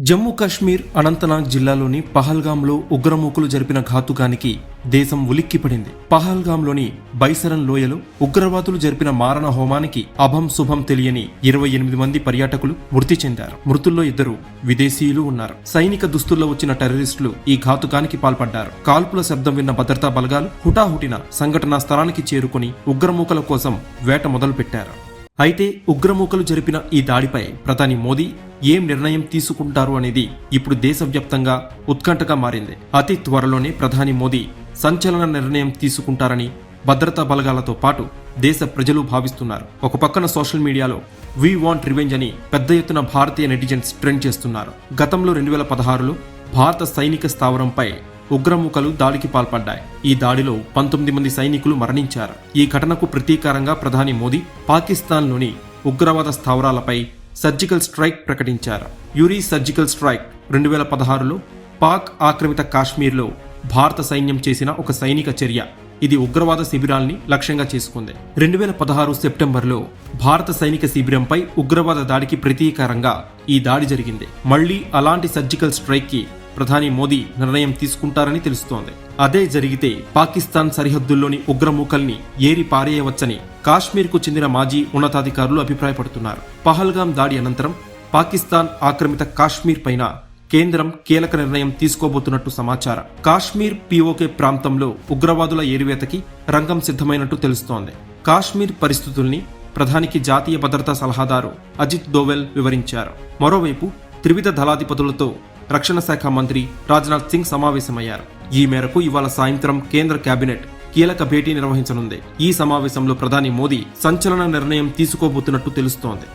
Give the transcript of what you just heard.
జమ్మూ కాశ్మీర్ అనంతనాగ్ జిల్లాలోని పహల్గాంలో ఉగ్రమూకులు జరిపిన ఘాతుకానికి దేశం ఉలిక్కిపడింది. పహల్గాంలోని బైసరన్ లోయలో ఉగ్రవాదులు జరిపిన మారణ హోమానికి అభం శుభం తెలియని ఇరవై ఎనిమిది మంది పర్యాటకులు మృతి చెందారు. మృతుల్లో ఇద్దరు విదేశీయులు ఉన్నారు. సైనిక దుస్తుల్లో వచ్చిన టెర్రరిస్టులు ఈ ఘాతుకానికి పాల్పడ్డారు. కాల్పుల శబ్దం విన్న భద్రతా బలగాలు హుటాహుటిన సంఘటనా స్థలానికి చేరుకుని ఉగ్రమూకల కోసం వేట మొదలుపెట్టారు. అయితే ఉగ్రమూకలు జరిపిన ఈ దాడిపై ప్రధాని మోదీ ఏం నిర్ణయం తీసుకుంటారు అనేది ఇప్పుడు దేశవ్యాప్తంగా ఉత్కంఠగా మారింది. అతి త్వరలోనే ప్రధాని మోదీ సంచలన నిర్ణయం తీసుకుంటారని భద్రతా బలగాలతో పాటు దేశ ప్రజలు భావిస్తున్నారు. ఒక పక్కన సోషల్ మీడియాలో వీ వాంట్ రివెంజ్ అని పెద్ద ఎత్తున భారతీయ నెటిజన్స్ ట్రెండ్ చేస్తున్నారు. గతంలో రెండు వేల పదహారులో భారత సైనిక స్థావరంపై ఉగ్రముఖలు దాడికి పాల్పడ్డాయి. ఈ దాడిలో పంతొమ్మిది మంది సైనికులు మరణించారు. ఈ ఘటనకు ప్రతీకారంగా ప్రధాని మోదీ పాకిస్తాన్లోని ఉగ్రవాద స్థావరాలపై సర్జికల్ స్ట్రైక్ ప్రకటించారు. యూరీ సర్జికల్ స్ట్రైక్ రెండు వేల పదహారులో పాక్ ఆక్రమిత కాశ్మీర్లో భారత సైన్యం చేసిన ఒక సైనిక చర్య. ఇది ఉగ్రవాద శిబిరాల్ని లక్ష్యంగా చేసుకుంది. రెండు వేల పదహారు సెప్టెంబర్లో భారత సైనిక శిబిరంపై ఉగ్రవాద దాడికి ప్రతీకారంగా ఈ దాడి జరిగింది. మళ్ళీ అలాంటి సర్జికల్ స్ట్రైక్కి ప్రధాని మోదీ నిర్ణయం తీసుకుంటారని తెలుస్తోంది. అదే జరిగితే పాకిస్తాన్ సరిహద్దుల్లోని ఉగ్రమూకల్ని ఏరి పారేయవచ్చని కాశ్మీర్కు చెందిన మాజీ ఉన్నతాధికారులు అభిప్రాయపడుతున్నారు. పహల్గాం దాడి అనంతరం పాకిస్తాన్ ఆక్రమిత కాశ్మీర్ పైన కేంద్రం కీలక నిర్ణయం తీసుకోబోతున్నట్టు సమాచారం. కాశ్మీర్ పీఓకే ప్రాంతంలో ఉగ్రవాదుల ఏరివేతకి రంగం సిద్ధమైనట్టు తెలుస్తోంది. కాశ్మీర్ పరిస్థితుల్ని ప్రధానికి జాతీయ భద్రతా సలహాదారు అజిత్ దోవెల్ వివరించారు. మరోవైపు త్రివిధ దళాధిపతులతో రక్షణ శాఖ మంత్రి రాజ్నాథ్ సింగ్ సమావేశమయ్యారు. ఈ మేరకు ఇవాళ సాయంత్రం కేంద్ర కేబినెట్ కీలక భేటీ నిర్వహించనుంది. ఈ సమావేశంలో ప్రధాని మోదీ సంచలన నిర్ణయం తీసుకోబోతున్నట్టు తెలుస్తోంది.